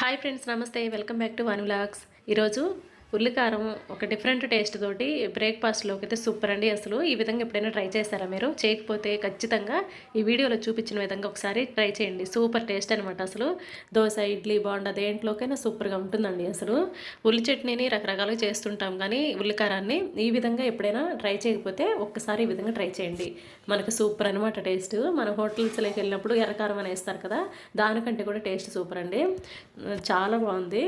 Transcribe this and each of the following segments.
Hi friends నమస్తే. Welcome back to one vlogs ఈరోజు ఉల్లికారం ఒక డిఫరెంట్ టేస్ట్ తోటి బ్రేక్ఫాస్ట్లోకి అయితే సూపర్ అండి అసలు. ఈ విధంగా ఎప్పుడైనా ట్రై చేస్తారా మీరు? చేయకపోతే ఖచ్చితంగా ఈ వీడియోలో చూపించిన విధంగా ఒకసారి ట్రై చేయండి. సూపర్ టేస్ట్ అనమాట అసలు. దోశ ఇడ్లీ బాగుండ దేంట్లోకైనా సూపర్గా ఉంటుందండి అసలు. ఉల్లి చట్నీని రకరకాలుగా చేస్తుంటాం కానీ ఉల్లికారాన్ని ఈ విధంగా ఎప్పుడైనా ట్రై చేయకపోతే ఒక్కసారి ఈ విధంగా ట్రై చేయండి. మనకు సూపర్ అనమాట టేస్ట్ మన హోటల్స్లోకి వెళ్ళినప్పుడు ఎర్రకారం అనేస్తారు వేస్తారు కదా దానికంటే కూడా టేస్ట్ సూపర్ అండి. చాలా బాగుంది.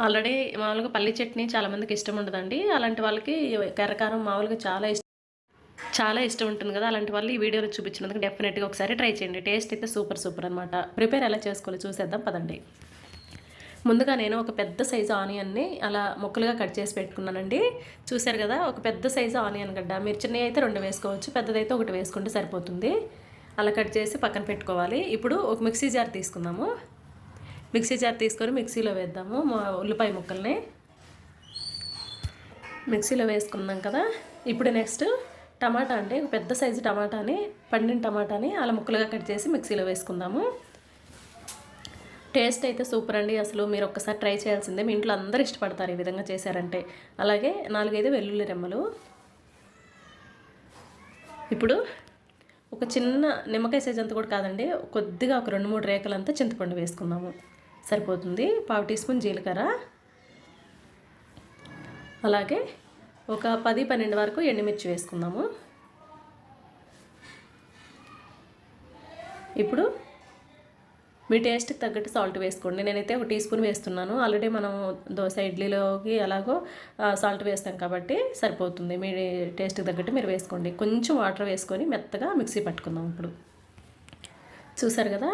ఆల్రెడీ మామూలుగా పల్లి చట్నీ చాలామందికి ఇష్టం ఉండదండి. అలాంటి వాళ్ళకి కర్రకారం మామూలుగా చాలా ఇష్టం చాలా ఇష్టం ఉంటుంది కదా. అలాంటి వాళ్ళు ఈ వీడియోలో చూపించినందుకు డెఫినెట్గా ఒకసారి ట్రై చేయండి. టేస్ట్ అయితే సూపర్ సూపర్ అనమాట ప్రిపేర్ ఎలా చేసుకోవాలి చూసేద్దాం పదండి. ముందుగా నేను ఒక పెద్ద సైజు ఆనియన్ని అలా ముక్కలుగా కట్ చేసి పెట్టుకున్నానండి. చూశారు కదా ఒక పెద్ద సైజు ఆనియన్ గడ్డ. మీరు చిన్నవి అయితే రెండు వేసుకోవచ్చు పెద్దదైతే ఒకటి వేసుకుంటే సరిపోతుంది. అలా కట్ చేసి పక్కన పెట్టుకోవాలి. ఇప్పుడు ఒక మిక్సీ జార్ తీసుకుందాము. మిక్సీ జార్ తీసుకొని మిక్సీలో వేద్దాము. మా ఉల్లిపాయ ముక్కల్ని మిక్సీలో వేసుకున్నాం కదా. ఇప్పుడు నెక్స్ట్ టమాటా అంటే ఒక పెద్ద సైజు టమాటాని పండిన టమాటాని అలా ముక్కలుగా కట్ చేసి మిక్సీలో వేసుకుందాము. టేస్ట్ అయితే సూపర్ అండి. అసలు మీరు ఒక్కసారి ట్రై చేయాల్సిందే. మీ ఇంట్లో అందరూ ఇష్టపడతారు ఈ విధంగా చేశారంటే. అలాగే నాలుగైదు వెల్లుల్లి రెమ్మలు. ఇప్పుడు ఒక చిన్న నిమ్మకాయ సైజ్ అంతా కూడా కాదండి. కొద్దిగా ఒక రెండు మూడు రేఖలంతా చింతపండు వేసుకుందాము. సరిపోతుంది. పావు టీ స్పూన్ జీలకర్ర. అలాగే ఒక పది పన్నెండు వరకు ఎండుమిర్చి వేసుకుందాము. ఇప్పుడు మీ టేస్ట్కి తగ్గట్టు సాల్ట్ వేసుకోండి. నేనైతే ఒక టీ స్పూన్ వేస్తున్నాను. ఆల్రెడీ మనం దోశ ఇడ్లీలోకి ఎలాగో సాల్ట్ వేస్తాం కాబట్టి సరిపోతుంది. మీ టేస్ట్కి తగ్గట్టు మీరు వేసుకోండి. కొంచెం వాటర్ వేసుకొని మెత్తగా మిక్సీ పట్టుకుందాం ఇప్పుడు. చూసారు కదా?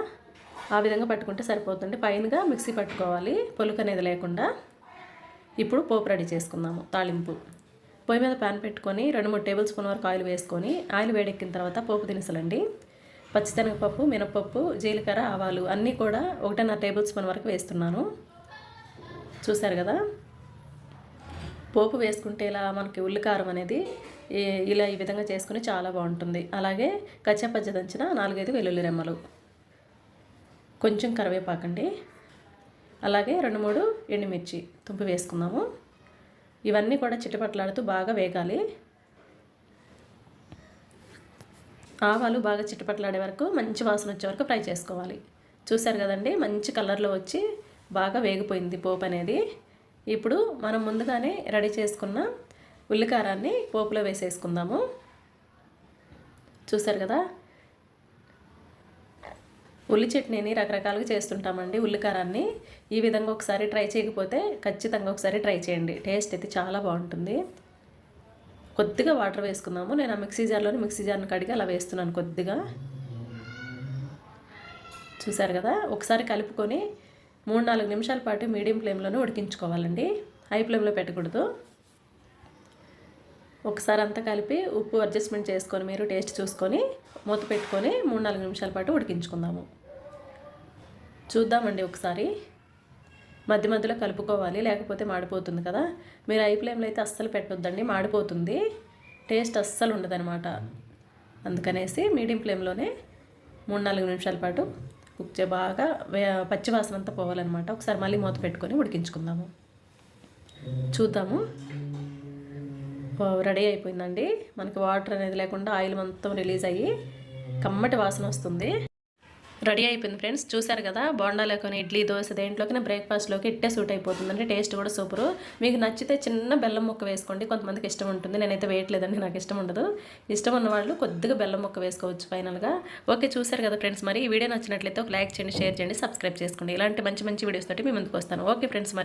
ఆ విధంగా పట్టుకుంటే సరిపోతుంది. పైనగా మిక్సీ పట్టుకోవాలి. పొలుకు అనేది లేకుండా ఇప్పుడు పోపు రెడీ చేసుకుందాము. తాలింపు. పొయ్యి మీద ప్యాన్ పెట్టుకొని రెండు మూడు టేబుల్ స్పూన్ వరకు ఆయిల్ వేసుకొని ఆయిల్ వేడెక్కిన తర్వాత పోపు దినుసులండి. పచ్చిశనగపప్పు మినపప్పు జీలకర్ర ఆవాలు అన్నీ కూడా ఒకటిన్నర టేబుల్ స్పూన్ వరకు వేస్తున్నాను. చూశారు కదా? పోపు వేసుకుంటే ఇలా మనకి ఉల్లికారం అనేది ఇలా ఈ విధంగా చేసుకుని చాలా బాగుంటుంది. అలాగే కచ్చపచ్చ దంచిన నాలుగైదు వెల్లుల్లి రెమ్మలు. కొంచెం కరివేపాకండి. అలాగే రెండు మూడు ఎండుమిర్చి తుంపు వేసుకుందాము. ఇవన్నీ కూడా చిట్టపట్లాడుతూ బాగా వేగాలి. ఆవాలు బాగా చిట్టపట్లాడే వరకు మంచి వాసన వచ్చే వరకు ఫ్రై చేసుకోవాలి. చూశారు కదండి? మంచి కలర్లో వచ్చి బాగా వేగిపోయింది పోపు అనేది. ఇప్పుడు మనం ముందుగానే రెడీ చేసుకున్న ఉల్లికారాన్ని పోపులో వేసేసుకుందాము. చూశారు కదా? ఉల్లి చట్నీని రకరకాలుగా చేస్తుంటామండి ఉల్లికారాన్ని. ఈ విధంగా ఒకసారి ట్రై చేయకపోతే ఖచ్చితంగా ఒకసారి ట్రై చేయండి. టేస్ట్ అయితే చాలా బాగుంటుంది. కొద్దిగా వాటర్ వేసుకుందాము. నేను ఆ మిక్సీ జార్లోని మిక్సీ జార్ని కడిగి అలా వేస్తున్నాను కొద్దిగా. చూసారు కదా? ఒకసారి కలుపుకొని మూడు నాలుగు నిమిషాల పాటు మీడియం ఫ్లేమ్లోనే ఉడికించుకోవాలండి. హై ఫ్లేమ్లో పెట్టకూడదు. ఒకసారి అంతా కలిపి ఉప్పు అడ్జస్ట్మెంట్ చేసుకొని మీరు టేస్ట్ చూసుకొని మూత పెట్టుకొని మూడు నాలుగు నిమిషాల పాటు ఉడికించుకుందాము. చూద్దామండి ఒకసారి. మధ్య మధ్యలో కలుపుకోవాలి లేకపోతే మాడిపోతుంది కదా. మీరు ఐ ఫ్లేమ్లో అయితే అస్సలు పెట్టొద్దండి మాడిపోతుంది. టేస్ట్ అస్సలు ఉండదనమాట అందుకనేసి మీడియం ఫ్లేమ్లోనే మూడు నాలుగు నిమిషాల పాటు కుక్ చే బాగా పచ్చివాసన అంతా పోవాలన్నమాట. ఒకసారి మళ్ళీ మూత పెట్టుకొని ఉడికించుకుందాము. చూద్దాము. రెడీ అయిపోయిందండి. మనకి వాటర్ అనేది లేకుండా ఆయిల్ మొత్తం రిలీజ్ అయ్యి కమ్మటి వాసన వస్తుంది. రెడీ అయిపోయింది ఫ్రెండ్స్. చూసారు కదా బోండాలోకి ఇడ్లీ దోశ దేంట్లోకి బ్రేక్ఫాస్ట్లోకి ఇట్టే సూట్ అయిపోతుంది టేస్ట్ కూడా సూపరు. మీకు నచ్చితే చిన్న బెల్లం ముక్క వేసుకోండి. కొంతమందికి ఇష్టం ఉంటుంది. నేనైతే వేయట్లేదండి. నాకు ఇష్టం ఉండదు. ఇష్టం ఉన్న వాళ్ళు కొద్దిగా బెల్లం ముక్క వేసుకోవచ్చు ఫైనల్గా. ఓకే చూసారు కదా ఫ్రెండ్స్. మరి ఈ వీడియో నచ్చినట్లయితే ఒక లైక్ చేయండి షేర్ చేయండి సబ్స్క్రైబ్ చేసుకోండి. ఇలాంటి మంచి మంచి వీడియోస్ తోటి మీ ముందుకు వస్తాను. ఓకే ఫ్రెండ్స్ మరి.